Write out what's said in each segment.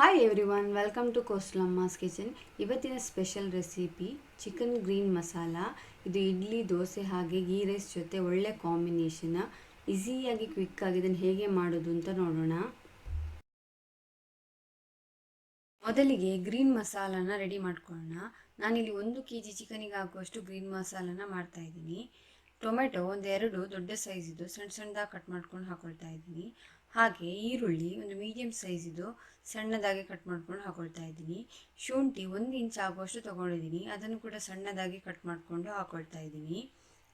Hi everyone welcome to Koslamma's kitchen ಇವತ್ತಿನ special recipe chicken green masala ಇದು ಇಡ್ಲಿ, ದೋಸೆ ಹಾಗೆ ghee rice ಜೊತೆ ಒಳ್ಳೆ ಕಾಂಬಿನೇಷನ್ ಈಸಿಯಾಗಿ ಕ್ವಿಕ್ಕಾಗಿ ಇದನ್ನು ಹೇಗೆ ಮಾಡೋದು ಅಂತ ನೋಡೋಣ. ಮೊದಲಿಗೆ ಗ್ರೀನ್ ಮಸಾಲಾನ ರೆಡಿ ಮಾಡ್ಕೊಳ್ಳೋಣ. ನಾನಿಲ್ಲಿ ಒಂದು ಕೆ ಜಿ ಚಿಕನಿಗೆ ಹಾಕುವಷ್ಟು ಗ್ರೀನ್ ಮಸಾಲಾನ ಮಾಡ್ತಾ ಇದ್ದೀನಿ. ಟೊಮೆಟೊ ಒಂದೆರಡು ದೊಡ್ಡ ಸೈಜಿದು ಸಣ್ಣ ಸಣ್ಣದಾಗಿ ಕಟ್ ಮಾಡ್ಕೊಂಡು ಹಾಕೊಳ್ತಾ ಇದ್ದೀನಿ. ಹಾಗೆ ಈರುಳ್ಳಿ ಒಂದು ಮೀಡಿಯಮ್ ಸೈಜಿದು ಸಣ್ಣದಾಗಿ ಕಟ್ ಮಾಡ್ಕೊಂಡು ಹಾಕೊಳ್ತಾ ಇದ್ದೀನಿ. ಶುಂಠಿ ಒಂದು ಇಂಚ್ ಆಗುವಷ್ಟು ತೊಗೊಂಡಿದ್ದೀನಿ. ಅದನ್ನು ಕೂಡ ಸಣ್ಣದಾಗಿ ಕಟ್ ಮಾಡಿಕೊಂಡು ಹಾಕೊಳ್ತಾ ಇದ್ದೀನಿ.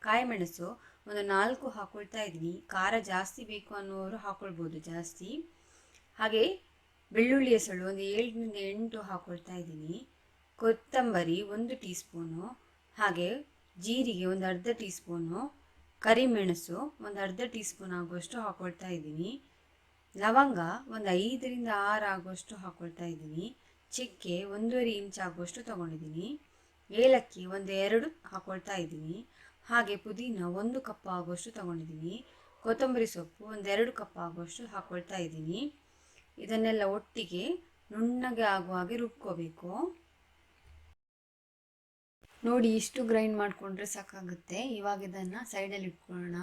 ಕಾಯಿಮೆಣಸು ಒಂದು ನಾಲ್ಕು ಹಾಕೊಳ್ತಾ ಇದ್ದೀನಿ. ಖಾರ ಜಾಸ್ತಿ ಬೇಕು ಅನ್ನೋರು ಹಾಕೊಳ್ಬೋದು ಜಾಸ್ತಿ. ಹಾಗೆ ಬೆಳ್ಳುಳ್ಳಿ ಹೆಸಳು ಒಂದು ಏಳರಿಂದ ಎಂಟು ಹಾಕೊಳ್ತಾ ಇದ್ದೀನಿ. ಕೊತ್ತಂಬರಿ ಒಂದು ಟೀ ಸ್ಪೂನು ಹಾಗೆ ಜೀರಿಗೆ ಒಂದು ಅರ್ಧ ಟೀ ಸ್ಪೂನು ಕರಿಮೆಣಸು ಒಂದು ಅರ್ಧ ಟೀ ಸ್ಪೂನ್ ಆಗುವಷ್ಟು ಹಾಕೊಳ್ತಾ ಇದ್ದೀನಿ. ಲವಂಗ ಒಂದು ಐದರಿಂದ ಆರು ಆಗುವಷ್ಟು ಹಾಕೊಳ್ತಾ ಇದ್ದೀನಿ. ಚಕ್ಕೆ ಒಂದೂವರೆ ಇಂಚ್ ಆಗುವಷ್ಟು ತೊಗೊಂಡಿದ್ದೀನಿ. ಏಲಕ್ಕಿ ಒಂದು ಎರಡು ಹಾಕೊಳ್ತಾ ಇದ್ದೀನಿ. ಹಾಗೆ ಪುದೀನ ಒಂದು ಕಪ್ ಆಗುವಷ್ಟು ತೊಗೊಂಡಿದ್ದೀನಿ. ಕೊತ್ತಂಬರಿ ಸೊಪ್ಪು ಒಂದೆರಡು ಕಪ್ ಆಗುವಷ್ಟು ಹಾಕೊಳ್ತಾ ಇದ್ದೀನಿ. ಇದನ್ನೆಲ್ಲ ಒಟ್ಟಿಗೆ ನುಣ್ಣಗೆ ಆಗುವ ಹಾಗೆ ರುಬ್ಕೋಬೇಕು. ನೋಡಿ ಇಷ್ಟು ಗ್ರೈಂಡ್ ಮಾಡಿಕೊಂಡ್ರೆ ಸಾಕಾಗುತ್ತೆ. ಇವಾಗ ಇದನ್ನು ಸೈಡಲ್ಲಿ ಇಟ್ಕೊಳ್ಳೋಣ.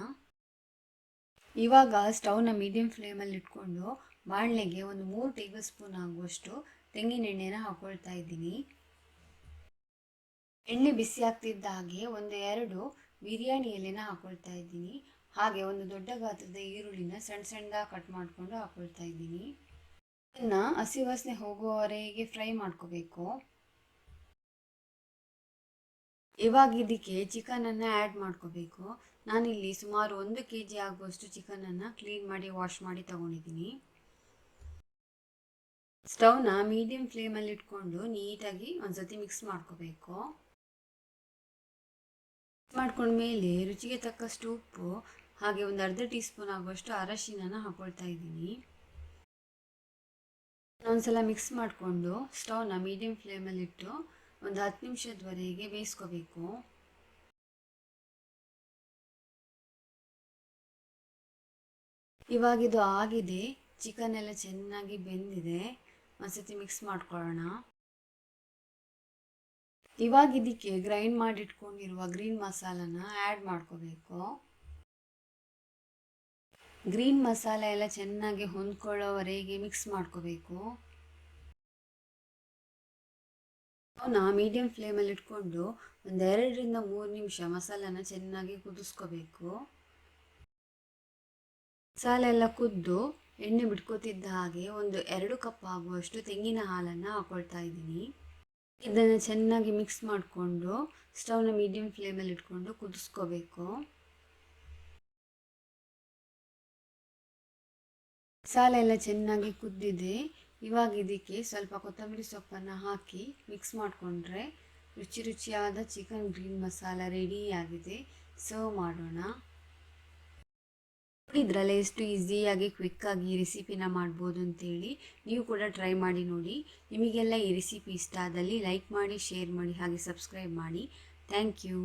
ಇವಾಗ ಸ್ಟವ್ನ ಮೀಡಿಯಂ ಫ್ಲೇಮಲ್ಲಿ ಇಟ್ಕೊಂಡು ಬಾಣಲೆಗೆ ಒಂದು ಮೂರು ಟೇಬಲ್ ಸ್ಪೂನ್ ಆಗುವಷ್ಟು ತೆಂಗಿನ ಎಣ್ಣೆನ ಹಾಕೊಳ್ತಾ ಇದ್ದೀನಿ. ಎಣ್ಣೆ ಬಿಸಿ ಆಗ್ತಿದ್ದ ಹಾಗೆ ಒಂದು ಎರಡು ಬಿರಿಯಾನಿ ಎಲೆನ ಹಾಕೊಳ್ತಾ ಇದ್ದೀನಿ. ಹಾಗೆ ಒಂದು ದೊಡ್ಡ ಗಾತ್ರದ ಈರುಳ್ಳಿನ ಸಣ್ಣ ಸಣ್ಣದಾಗಿ ಕಟ್ ಮಾಡಿಕೊಂಡು ಹಾಕೊಳ್ತಾ ಇದ್ದೀನಿ. ಇದನ್ನು ಹಸಿ ವಾಸನೆ ಹೋಗುವವರೆಗೆ ಫ್ರೈ ಮಾಡ್ಕೋಬೇಕು. ಇವಾಗ ಇದಕ್ಕೆ ಚಿಕನನ್ನು ಆ್ಯಡ್ ಮಾಡ್ಕೋಬೇಕು. ನಾನಿಲ್ಲಿ ಸುಮಾರು ಒಂದು ಕೆ ಜಿ ಆಗುವಷ್ಟು ಚಿಕನನ್ನು ಕ್ಲೀನ್ ಮಾಡಿ, ವಾಶ್ ಮಾಡಿ ತಗೊಂಡಿದ್ದೀನಿ. ಸ್ಟವ್ನ ಮೀಡಿಯಂ ಫ್ಲೇಮಲ್ಲಿ ಇಟ್ಕೊಂಡು ನೀಟಾಗಿ ಒಂದ್ಸತಿ ಮಿಕ್ಸ್ ಮಾಡ್ಕೋಬೇಕು. ಮಾಡ್ಕೊಂಡ್ಮೇಲೆ ರುಚಿಗೆ ತಕ್ಕಷ್ಟು ಉಪ್ಪು, ಹಾಗೆ ಒಂದು ಅರ್ಧ ಟೀ ಸ್ಪೂನ್ ಆಗುವಷ್ಟು ಅರಶಿನ ಹಾಕೊಳ್ತಾ ಇದ್ದೀನಿ. ಒಂದ್ಸಲ ಮಿಕ್ಸ್ ಮಾಡಿಕೊಂಡು ಸ್ಟವ್ನ ಮೀಡಿಯಂ ಫ್ಲೇಮಲ್ಲಿಟ್ಟು ಒಂದು ಹತ್ತು ನಿಮಿಷದವರೆಗೆ ಬೇಯಿಸ್ಕೋಬೇಕು. ಇವಾಗಿದು ಆಗಿದೆ. ಚಿಕನ್ ಎಲ್ಲ ಚೆನ್ನಾಗಿ ಬೆಂದಿದೆ. ಒಂದ್ಸತಿ ಮಿಕ್ಸ್ ಮಾಡ್ಕೊಳ್ಳೋಣ. ಇವಾಗ ಇದಕ್ಕೆ ಗ್ರೈಂಡ್ ಮಾಡಿಟ್ಕೊಂಡಿರುವ ಗ್ರೀನ್ ಮಸಾಲನ ಆ್ಯಡ್ ಮಾಡ್ಕೋಬೇಕು. ಗ್ರೀನ್ ಮಸಾಲೆ ಎಲ್ಲ ಚೆನ್ನಾಗಿ ಹೊಂದ್ಕೊಳ್ಳೋವರೆಗೆ ಮಿಕ್ಸ್ ಮಾಡ್ಕೋಬೇಕು. ಅವನ ಮೀಡಿಯಂ ಫ್ಲೇಮಲ್ಲಿ ಇಟ್ಕೊಂಡು ಒಂದೆರಡರಿಂದ ಮೂರು ನಿಮಿಷ ಮಸಾಲನ ಚೆನ್ನಾಗಿ ಕುದಿಸ್ಕೋಬೇಕು. ಮಸಾಲೆ ಎಲ್ಲ ಕುದ್ದು ಎಣ್ಣೆ ಬಿಟ್ಕೋತಿದ್ದ ಹಾಗೆ ಒಂದು ಎರಡು ಕಪ್ ಆಗುವಷ್ಟು ತೆಂಗಿನ ಹಾಲನ್ನು ಹಾಕೊಳ್ತಾ ಇದ್ದೀನಿ. ಇದನ್ನು ಚೆನ್ನಾಗಿ ಮಿಕ್ಸ್ ಮಾಡಿಕೊಂಡು ಸ್ಟವ್ನ ಮೀಡಿಯಂ ಫ್ಲೇಮಲ್ಲಿ ಇಟ್ಕೊಂಡು ಕುದಿಸ್ಕೋಬೇಕು. ಮಸಾಲೆ ಚೆನ್ನಾಗಿ ಕುದ್ದಿದೆ. ಇವಾಗ ಇದಕ್ಕೆ ಸ್ವಲ್ಪ ಕೊತ್ತಂಬರಿ ಸೊಪ್ಪನ್ನು ಹಾಕಿ ಮಿಕ್ಸ್ ಮಾಡಿಕೊಂಡ್ರೆ ರುಚಿ ರುಚಿಯಾದ ಚಿಕನ್ ಗ್ರೀನ್ ಮಸಾಲ ರೆಡಿಯಾಗಿದೆ ಸರ್ವ್ ಮಾಡೋಣ. ಇದರಲ್ಲೇ ಎಷ್ಟು ಈಸಿಯಾಗಿ ಕ್ವಿಕ್ಕಾಗಿ ಈ ರೆಸಿಪಿನ ಮಾಡ್ಬೋದು ಅಂತೇಳಿ ನೀವು ಕೂಡ ಟ್ರೈ ಮಾಡಿ ನೋಡಿ. ನಿಮಗೆಲ್ಲ ಈ ರೆಸಿಪಿ ಇಷ್ಟ ಆದಲ್ಲಿ ಲೈಕ್ ಮಾಡಿ, ಶೇರ್ ಮಾಡಿ, ಹಾಗೆ ಸಬ್ಸ್ಕ್ರೈಬ್ ಮಾಡಿ. Thank you.